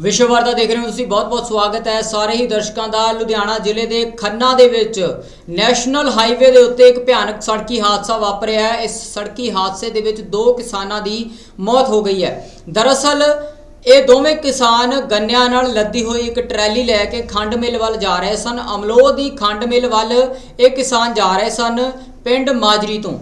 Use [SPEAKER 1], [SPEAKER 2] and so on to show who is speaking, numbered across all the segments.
[SPEAKER 1] ਵਿਸ਼ਵ ਵਾਰਤਾ ਦੇਖ ਰਹੇ ਹੋ ਤੁਸੀਂ ਬਹੁਤ-ਬਹੁਤ ਸਵਾਗਤ ਹੈ ਸਾਰੇ ਹੀ ਦਰਸ਼ਕਾਂ ਦਾ ਲੁਧਿਆਣਾ ਜ਼ਿਲ੍ਹੇ ਦੇ ਖੰਨਾ ਦੇ ਵਿੱਚ। ਨੈਸ਼ਨਲ ਹਾਈਵੇ ਦੇ ਉੱਤੇ ਇੱਕ ਭਿਆਨਕ ਸੜਕੀ ਹਾਦਸਾ ਵਾਪਰਿਆ ਹੈ। ਇਸ ਸੜਕੀ ਹਾਦਸੇ ਦੇ ਵਿੱਚ ਦੋ ਕਿਸਾਨਾਂ ਦੀ ਮੌਤ ਹੋ ਗਈ ਹੈ। ਦਰਅਸਲ, ਇਹ ਦੋਵੇਂ ਕਿਸਾਨ ਗੰਨਿਆਂ ਨਾਲ ਲੱਦੀ ਹੋਈ ਇੱਕ ਟਰੈਲੀ ਲੈ ਕੇ ਖੰਡ ਮਿੱਲ ਵੱਲ ਜਾ ਰਹੇ ਸਨ। ਅਮਲੋਹ ਦੀ ਖੰਡ ਮਿੱਲ ਵੱਲ ਇਹ ਕਿਸਾਨ ਜਾ ਰਹੇ ਸਨ ਪਿੰਡ ਮਾਜਰੀ ਤੋਂ।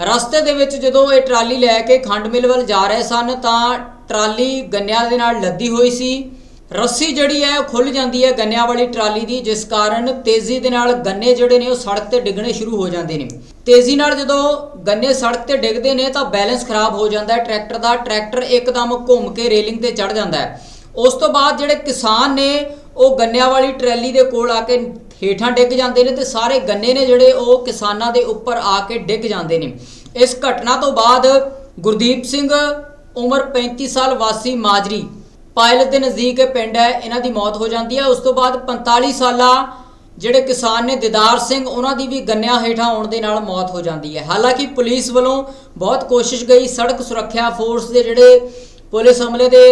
[SPEAKER 1] ਰਸਤੇ ਦੇ ਵਿੱਚ ਜਦੋਂ ਇਹ ਟਰਾਲੀ ਲੈ ਕੇ ਖੰਡ ਮਿੱਲ ਵੱਲ ਜਾ ਰਹੇ ਸਨ ਤਾਂ ਟਰਾਲੀ ਗੰਨਿਆਂ ਦੇ ਨਾਲ ਲੱਦੀ ਹੋਈ ਸੀ। ਰੱਸੀ ਜਿਹੜੀ ਹੈ ਉਹ ਖੁੱਲ ਜਾਂਦੀ ਹੈ ਗੰਨਿਆਂ ਵਾਲੀ ਟਰਾਲੀ ਦੀ, ਜਿਸ ਕਾਰਨ ਤੇਜ਼ੀ ਦੇ ਨਾਲ ਗੰਨੇ ਜਿਹੜੇ ਨੇ ਉਹ ਸੜਕ ਤੇ ਡਿੱਗਣੇ ਸ਼ੁਰੂ ਹੋ ਜਾਂਦੇ ਨੇ। ਤੇਜ਼ੀ ਨਾਲ ਜਦੋਂ ਗੰਨੇ ਸੜਕ ਤੇ ਡਿੱਗਦੇ ਨੇ ਤਾਂ ਬੈਲੈਂਸ ਖਰਾਬ ਹੋ ਜਾਂਦਾ ਹੈ। ਟਰੈਕਟਰ ਦਾ ਟਰੈਕਟਰ ਇੱਕਦਮ ਘੁੰਮ ਕੇ ਰੇਲਿੰਗ ਤੇ ਚੜ ਜਾਂਦਾ ਹੈ। ਉਸ ਤੋਂ ਬਾਅਦ ਜਿਹੜੇ ਕਿਸਾਨ ਨੇ, ਉਹ ਗੰਨਿਆਂ ਵਾਲੀ ਟਰੈਲੀ ਦੇ ਕੋਲ ਆ ਕੇ ਹੇਠਾਂ ਡਿੱਗ ਜਾਂਦੇ ਨੇ ਤੇ ਸਾਰੇ ਗੰਨੇ ਨੇ ਜਿਹੜੇ ਉਹ ਕਿਸਾਨਾਂ ਦੇ ਉੱਪਰ ਆ ਕੇ ਡਿੱਗ ਜਾਂਦੇ ਨੇ। ਇਸ ਘਟਨਾ ਤੋਂ ਬਾਅਦ ਗੁਰਦੀਪ ਸਿੰਘ ਉਮਰ 35 ਸਾਲ ਵਾਸੀ ਮਾਜਰੀ। ਪਾਇਲਟ ਦੇ ਨਜ਼ਦੀਕ ਇਹ ਪਿੰਡ ਹੈ, ਇਹਨਾਂ ਦੀ ਮੌਤ ਹੋ ਜਾਂਦੀ ਹੈ। ਉਸ ਤੋਂ ਬਾਅਦ 45 ਸਾਲਾ ਜਿਹੜੇ ਕਿਸਾਨ ਨੇ ਦਿਦਾਰ ਸਿੰਘ, ਉਹਨਾਂ ਦੀ ਵੀ ਗੰਨਿਆਂ ਹੇਠਾਂ ਆਉਣ ਦੇ ਨਾਲ ਮੌਤ ਹੋ ਜਾਂਦੀ ਹੈ। ਹਾਲਾਂਕਿ ਪੁਲਿਸ ਵੱਲੋਂ ਬਹੁਤ ਕੋਸ਼ਿਸ਼ ਗਈ, ਸੜਕ ਸੁਰੱਖਿਆ ਫੋਰਸ ਦੇ ਜਿਹੜੇ ਪੁਲਿਸ ਹਮਲੇ ਦੇ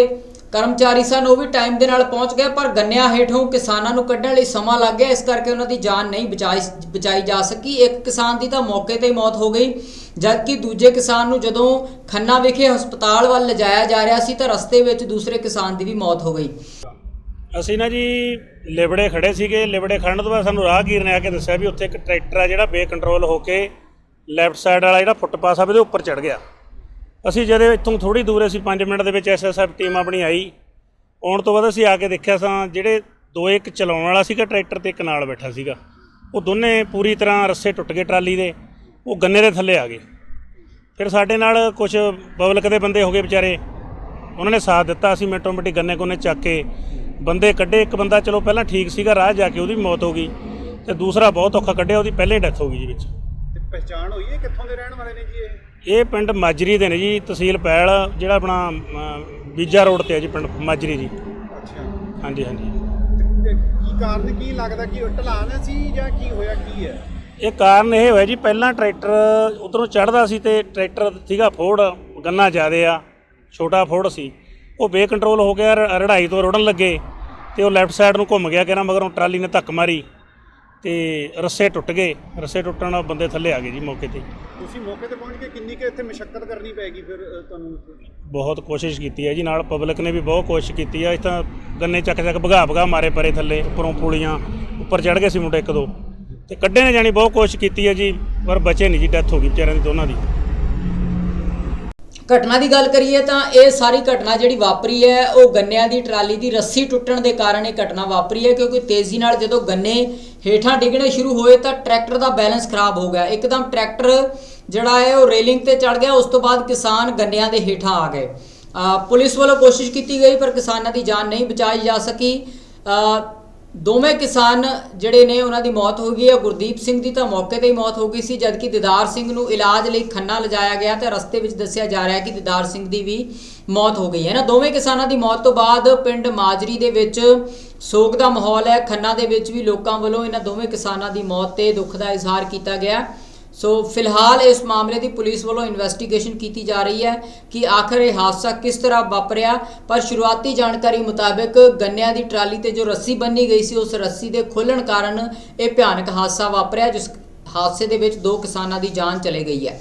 [SPEAKER 1] ਕਰਮਚਾਰੀ ਸਨ, ਉਹ ਵੀ ਟਾਈਮ ਦੇ ਨਾਲ ਪਹੁੰਚ ਗਏ, ਪਰ ਗੰਨਿਆਂ ਹੇਠੋਂ ਕਿਸਾਨਾਂ ਨੂੰ ਕੱਢਣ ਲਈ ਸਮਾਂ ਲੱਗ ਗਿਆ। ਇਸ ਕਰਕੇ ਉਹਨਾਂ ਦੀ ਜਾਨ ਨਹੀਂ ਬਚਾਈ ਬਚਾਈ ਜਾ ਸਕੀ। ਇੱਕ ਕਿਸਾਨ ਦੀ ਤਾਂ ਮੌਕੇ ਤੇ ਹੀ ਮੌਤ ਹੋ ਗਈ। ਜਦਕਿ ਦੂਜੇ ਕਿਸਾਨ ਨੂੰ ਜਦੋਂ ਖੰਨਾ ਵਿਖੇ ਹਸਪਤਾਲ ਵੱਲ ਲਿਜਾਇਆ ਜਾ ਰਿਹਾ ਸੀ, ਤਾਂ ਰਸਤੇ ਵਿੱਚ ਦੂਸਰੇ ਕਿਸਾਨ ਦੀ ਵੀ ਮੌਤ ਹੋ ਗਈ।
[SPEAKER 2] ਅਸੀਂ ਨਾ ਜੀ ਲਿਬੜੇ ਖੜੇ ਸੀਗੇ। ਲਿਬੜੇ ਖੜਨ ਤੋਂ ਬਾਅਦ ਸਾਨੂੰ ਰਾਹਗੀਰ ਨੇ ਆ ਕੇ ਦੱਸਿਆ ਵੀ ਉੱਥੇ ਇੱਕ ਟਰੈਕਟਰ ਆ ਜਿਹੜਾ ਬੇਕੰਟਰੋਲ ਹੋ ਕੇ ਲੈਫਟ ਸਾਈਡ ਵਾਲਾ ਜਿਹੜਾ ਫੁੱਟਪਾਥ ਆ, ਉਹਦੇ ਉੱਪਰ ਚੜ ਗਿਆ। ਅਸੀਂ ਜਦੋਂ ਇੱਥੋਂ ਥੋੜੀ ਦੂਰ ਅਸੀਂ 5 ਮਿੰਟ ਦੇ ਵਿੱਚ ਐਸਐਸਐਫ ਟੀਮ ਆਪਣੀ ਆਈ, ਆਉਣ ਤੋਂ ਬਾਅਦ ਅਸੀਂ ਆ ਕੇ ਦੇਖਿਆ ਸਾਂ ਜਿਹੜੇ ਦੋ ਇੱਕ ਚਲਾਉਣ ਵਾਲਾ ਸੀਗਾ, ਟਰੈਕਟਰ ਤੇ ਇੱਕ ਨਾਲ ਬੈਠਾ ਸੀਗਾ। ਉਹ ਦੋਨੇ ਪੂਰੀ ਤਰ੍ਹਾਂ ਰੱਸੇ ਟੁੱਟ ਗਏ ਟਰਾਲੀ ਦੇ, ਉਹ ਗੰਨੇ ਦੇ ਥੱਲੇ ਆ ਗਏ। ਫਿਰ ਸਾਡੇ ਨਾਲ ਕੁਝ ਪਬਲਿਕ ਦੇ ਬੰਦੇ ਹੋ ਗਏ ਵਿਚਾਰੇ। ਉਹਨਾਂ ਨੇ ਸਾਥ ਦਿੱਤਾ, ਅਸੀਂ ਮਿੰਟੋ ਮਿੰਟੀ ਗੰਨੇ ਕੋਨੇ ਚੱਕ ਕੇ ਬੰਦੇ ਕੱਢੇ। ਇੱਕ ਬੰਦਾ ਚਲੋ ਪਹਿਲਾਂ ਠੀਕ ਸੀਗਾ, ਰਾਹ ਜਾ ਕੇ ਉਹਦੀ ਮੌਤ ਹੋ ਗਈ ਤੇ ਦੂਸਰਾ ਬਹੁਤ ਔਖਾ ਕੱਢਿਆ, ਉਹਦੀ ਪਹਿਲੇ ਡੈਥ ਹੋ ਗਈ ਜੀ ਵਿੱਚ।
[SPEAKER 3] ਤੇ ਪਛਾਣ ਹੋਈ ਹੈ ਕਿੱਥੋਂ ਦੇ ਰਹਿਣ ਵਾਲੇ ਨੇ ਜੀ ਇਹ?
[SPEAKER 2] ਇਹ ਪਿੰਡ ਮਾਜਰੀ ਦੇ ਨੇ ਜੀ ਤਹਿਸੀਲ ਪੈਲ ਜਿਹੜਾ ਆਪਣਾ ਅਮ, ਬੀਜਾ ਰੋਡ ਤੇ ਹੈ ਜੀ ਪਿੰਡ ਮਾਜਰੀ ਜੀ।
[SPEAKER 3] ਅੱਛਾ।
[SPEAKER 2] ਹਾਂਜੀ ਹਾਂਜੀ।
[SPEAKER 3] ਤੇ- ਕੀ ਕਾਰਨ ਕੀ ਲੱਗਦਾ ਕਿ ਢਲਾਨ ਸੀ ਜਾਂ ਕੀ ਹੋਇਆ ਕੀ ਹੈ?
[SPEAKER 2] ਇਹ ਕਾਰਨ ਇਹ ਹੋਇਆ ਜੀ ਪਹਿਲਾਂ ਟਰੈਕਟਰ ਉਧਰੋਂ ਚੜਦਾ ਸੀ ਤੇ ਟਰੈਕਟਰ ਸੀਗਾ ਫੋੜ ਗੰਨਾ ਜ਼ਿਆਦੇ ਆ ਛੋਟਾ ਫੋੜ ਸੀ। ਉਹ ਬੇਕੰਟਰੋਲ ਹੋ ਗਿਆ ਰ- ਰੜਾਈ ਤੋਂ ਰੁੜਨ ਲੱਗੇ ਤੇ ਉਹ ਲੈਫਟ ਸਾਈਡ ਨੂੰ ਘੁੰਮ ਗਿਆ ਕਿਹਨਾਂ ਮਗਰੋਂ ਟਰਾਲੀ ਨੇ ਧੱਕ ਮਾਰੀ। ਤੇ ਰੱਸੇ ਟੁੱਟ ਗਏ ਰੱਸੇ ਟੁੱਟਣ ਨਾਲ ਬੰਦੇ ਥੱਲੇ ਆ ਗਏ ਜੀ ਮੌਕੇ ਤੇ
[SPEAKER 3] ਤੁਸੀਂ ਮੌਕੇ ਤੇ ਪਹੁੰਚ ਕੇ ਕਿੰਨੀ ਕਿ ਇੱਥੇ ਮੁਸ਼ਕਲ ਕਰਨੀ ਪੈਗੀ ਫਿਰ ਅ, ਤੁਹਾਨੂੰ?
[SPEAKER 2] ਬਹੁਤ ਕੋਸ਼ਿਸ਼ ਕੀਤੀ ਹੈ ਜੀ ਨਾਲ ਪਬਲਿਕ ਨੇ ਵੀ ਬਹੁਤ ਕੋਸ਼ਿਸ਼ ਕੀਤੀ ਹੈ ਇਸ ਤਾਂ ਗੰਨੇ ਚੱਕ ਚੱਕ ਭਗਾ ਭਗਾ ਮਾਰੇ ਪਰੇ ਥੱਲੇ ਉੱਪਰੋਂ ਪੁਲੀਆਂ ਉੱਪਰ ਚੜ ਗਏ ਸੀ ਮੁੰਡੇ ਇੱਕ ਦੋ। ਤੇ ਕੱਢੇ ਨੇ ਜਾਣੀ ਬਹੁਤ ਕੋਸ਼ਿਸ਼ ਕੀਤੀ ਹੈ ਜੀ ਪਰ ਬਚੇ ਨਹੀਂ ਜੀ ਡੈਥ ਹੋ ਗਈ ਵਿਚਾਰਿਆਂ ਦੀ ਦੋਨਾਂ ਦੀ।
[SPEAKER 1] ਘਟਨਾ ਦੀ ਗੱਲ ਕਰੀਏ ਤਾਂ ਇਹ ਸਾਰੀ ਘਟਨਾ ਜਿਹੜੀ ਵਾਪਰੀ ਹੈ, ਉਹ ਗੰਨਿਆਂ ਦੀ ਟਰਾਲੀ ਦੀ ਰੱਸੀ ਟੁੱਟਣ ਦੇ ਕਾਰਨ ਇਹ ਘਟਨਾ ਵਾਪਰੀ ਹੈ, ਕਿਉਂਕਿ ਤੇਜ਼ੀ ਨਾਲ ਜਦੋਂ ਗੰਨੇ ਹੇਠਾਂ ਡਿੱਗਣੇ ਸ਼ੁਰੂ ਹੋਏ ਤਾਂ ਟਰੈਕਟਰ ਦਾ ਬੈਲੈਂਸ ਖਰਾਬ ਹੋ ਗਿਆ। ਇੱਕਦਮ ਟਰੈਕਟਰ ਜਿਹੜਾ ਹੈ, ਉਹ ਰੇਲਿੰਗ ਤੇ ਚੜ ਗਿਆ, ਉਸ ਤੋਂ ਬਾਅਦ ਕਿਸਾਨ ਗੰਨਿਆਂ ਦੇ ਹੇਠਾਂ ਆ ਗਏ। ਪੁਲਿਸ ਵੱਲੋਂ ਕੋਸ਼ਿਸ਼ ਕੀਤੀ ਗਈ, ਪਰ ਕਿਸਾਨਾਂ ਦੀ ਜਾਨ ਨਹੀਂ ਬਚਾਈ ਜਾ ਸਕੀ। ਦੋਵੇਂ ਕਿਸਾਨ ਜਿਹੜੇ ਨੇ, ਉਹਨਾਂ ਦੀ ਮੌਤ ਹੋ ਗਈ ਹੈ। ਗੁਰਦੀਪ ਸਿੰਘ ਦੀ ਤਾਂ ਮੌਕੇ ਤੇ ਹੀ ਮੌਤ ਹੋ ਗਈ ਸੀ, ਜਦਕਿ ਦਿਦਾਰ ਸਿੰਘ ਨੂੰ ਇਲਾਜ ਲਈ ਖੰਨਾ ਲਿਜਾਇਆ ਗਿਆ ਤੇ ਰਸਤੇ ਵਿੱਚ ਦੱਸਿਆ ਜਾ ਰਿਹਾ ਹੈ ਕਿ ਦਿਦਾਰ ਸਿੰਘ ਦੀ ਵੀ ਮੌਤ ਹੋ ਗਈ ਹੈ। ਨਾ ਦੋਵੇਂ ਕਿਸਾਨਾਂ ਦੀ ਮੌਤ ਤੋਂ ਬਾਅਦ ਪਿੰਡ ਮਾਜਰੀ ਦੇ ਵਿੱਚ ਸੋਗ ਦਾ ਮਾਹੌਲ ਹੈ। ਖੰਨਾ ਦੇ ਵਿੱਚ ਵੀ ਲੋਕਾਂ ਵੱਲੋਂ ਇਹਨਾਂ ਦੋਵੇਂ ਕਿਸਾਨਾਂ ਦੀ ਮੌਤ ਤੇ ਦੁੱਖ ਦਾ ਇਜ਼ਹਾਰ ਕੀਤਾ ਗਿਆ। ਸੋ ਫਿਲਹਾਲ ਇਸ ਮਾਮਲੇ ਦੀ ਪੁਲਿਸ ਵੱਲੋਂ ਇਨਵੈਸਟੀਗੇਸ਼ਨ ਕੀਤੀ ਜਾ ਰਹੀ ਹੈ ਕਿ ਆਖਰ ਇਹ ਹਾਦਸਾ ਕਿਸ ਤਰ੍ਹਾਂ ਵਾਪਰਿਆ, ਪਰ ਸ਼ੁਰੂਆਤੀ ਜਾਣਕਾਰੀ ਮੁਤਾਬਕ ਗੰਨਿਆਂ ਦੀ ਟਰਾਲੀ ਤੇ ਜੋ ਰੱਸੀ ਬੰਨੀ ਗਈ ਸੀ, ਉਸ ਰੱਸੀ ਦੇ ਖੁੱਲਣ ਕਾਰਨ ਇਹ ਭਿਆਨਕ ਹਾਦਸਾ ਵਾਪਰਿਆ, ਜਿਸ ਹਾਦਸੇ ਦੇ ਵਿੱਚ ਦੋ ਕਿਸਾਨਾਂ ਦੀ ਜਾਨ ਚਲੇ ਗਈ ਹੈ।